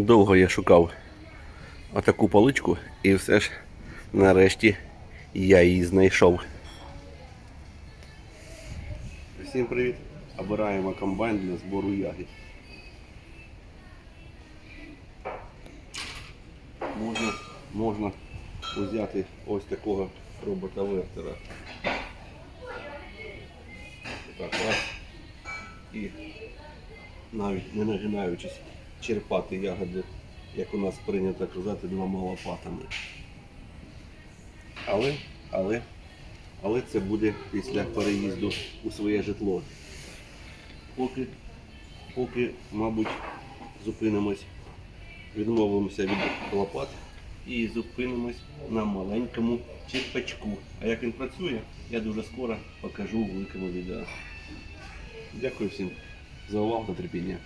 Довго я шукав отаку паличку і все ж нарешті я її знайшов. Всім привіт! Обираємо комбайн для збору ягід. Можна, можна взяти ось такого робота-вертера. Так, раз. І навіть не нагинаючись, черпати ягоди, як у нас прийнято казати, двома лопатами. Але, але, але це буде після переїзду у своє житло. Поки, поки, мабуть, зупинимось, відмовимося від лопат і зупинимось на маленькому черпачку. А як він працює, я дуже скоро покажу у великому відео. Дякую всім за увагу та терпіння.